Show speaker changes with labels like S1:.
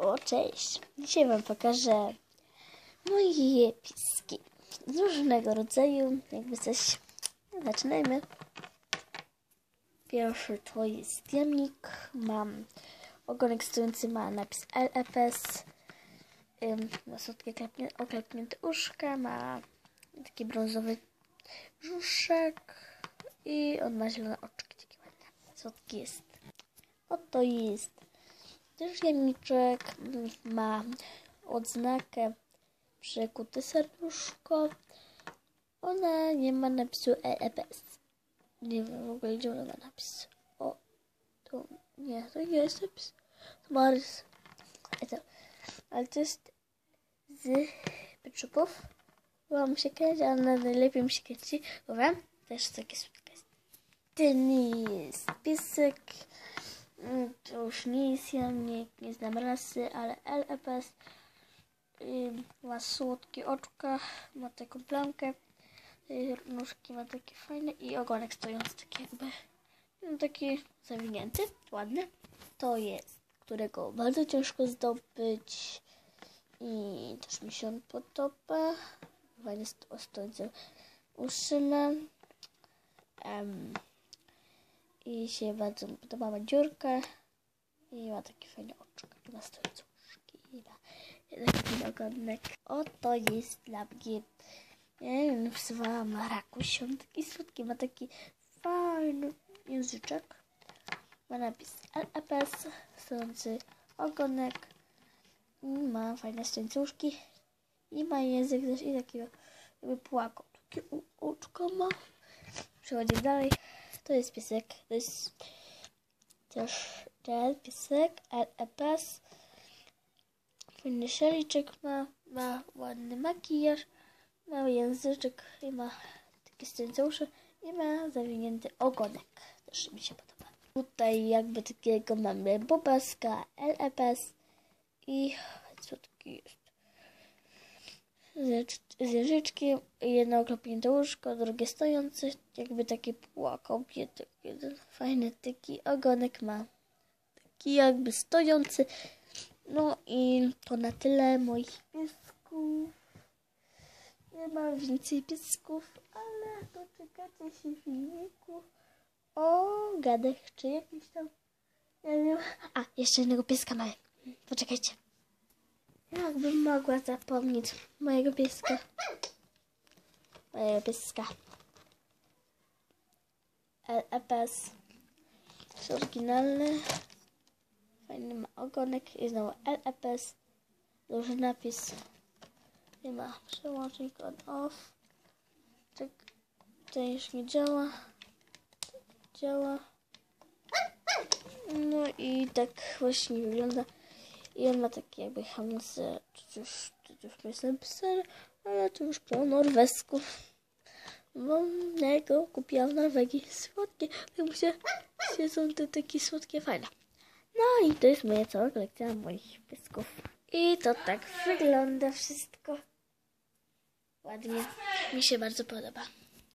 S1: O, cześć! Dzisiaj Wam pokażę moje piski z różnego rodzaju, jakby coś. Zaczynajmy. Pierwszy to jest jamnik. Mam ogonek stojący, ma napis LFS. Ym, ma słodkie oklepnięte uszka, ma taki brązowy brzuszek i on ma zielone oczki, takie ładne. Słodki jest. Oto jest też jamniczek ma odznakę przekute serduszko. Ona nie ma napisu EEPS. Nie wiem w ogóle gdzie ona ma napis. O, to nie, to nie jest napis. To ma rys. To, ale to jest z pieczupów. Byłam się kręcić, ale najlepiej mi się kręci. Dobra, też takie słodkie. Ten jest piesek. To już nie jest jamnik, nie znam rasy, ale LEPS Ym, ma słodkie oczka, ma taką plamkę, y, nóżki ma takie fajne i ogonek stojący taki jakby, no taki zawinięty, ładny. To jest, którego bardzo ciężko zdobyć i też mi się on podoba. Fajnie sto- stojący uszyna. Um, i się bardzo mi podoba, ma dziurkę i ma takie fajne oczka, i ma i ma taki ogonek. Oto jest dla mnie, nie wiem, napisywałam Rakuś, taki słodki, ma taki fajny języczek, ma napis LEPS, stojący ogonek, i ma fajne stojące i ma język też i takiego jakby płakał, takie oczka ma. Przechodzimy dalej. To jest piesek. To jest też ten piesek. LEPS. Fajny szaliczek ma. Ma ładny makijaż. Ma języczek i ma takie stojące uszy. I ma zawinięty ogonek. Też mi się podoba. Tutaj jakby takiego mamy bobaska LEPS. I taki jest? Z jeżyczkiem, jedno oklopnięte łóżko, drugie stojące, jakby taki płakał biedek, jeden fajny taki ogonek ma, taki jakby stojący. No i to na tyle moich piesków. Nie mam więcej piesków, ale doczekacie się filmiku o gadach, czy jakiś tam, nie wiem. A, jeszcze jednego pieska mamy. Poczekajcie. Jakbym mogła zapomnieć mojego pieska. Mojego pieska. LEPS. Jest oryginalny. Fajny ma ogonek. I znowu LEPS. Duży napis. I ma przełącznik on off. Tak. To już nie działa. Działa. No i tak właśnie wygląda. I on ma takie jakby hamulce, to już, to już jest napisane, ale to już po norwesku. Bo ja go kupiłam w Norwegii. Słodkie, jak się, się są te takie słodkie, fajne. No i to jest moja cała kolekcja moich piesków. I to tak wygląda wszystko. Ładnie. Mi się bardzo podoba.